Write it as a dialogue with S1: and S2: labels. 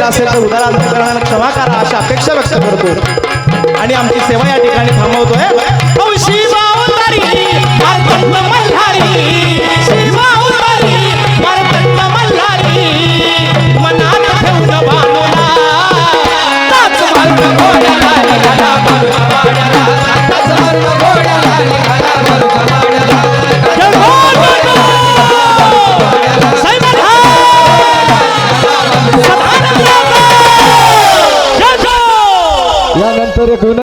S1: एखादा असेल तर उदाहरण अंतकरणानं क्षमा करा अशी अपेक्षा व्यक्त करतो. आणि आमची सेवा या ठिकाणी थांबवतोय. Satria Guna.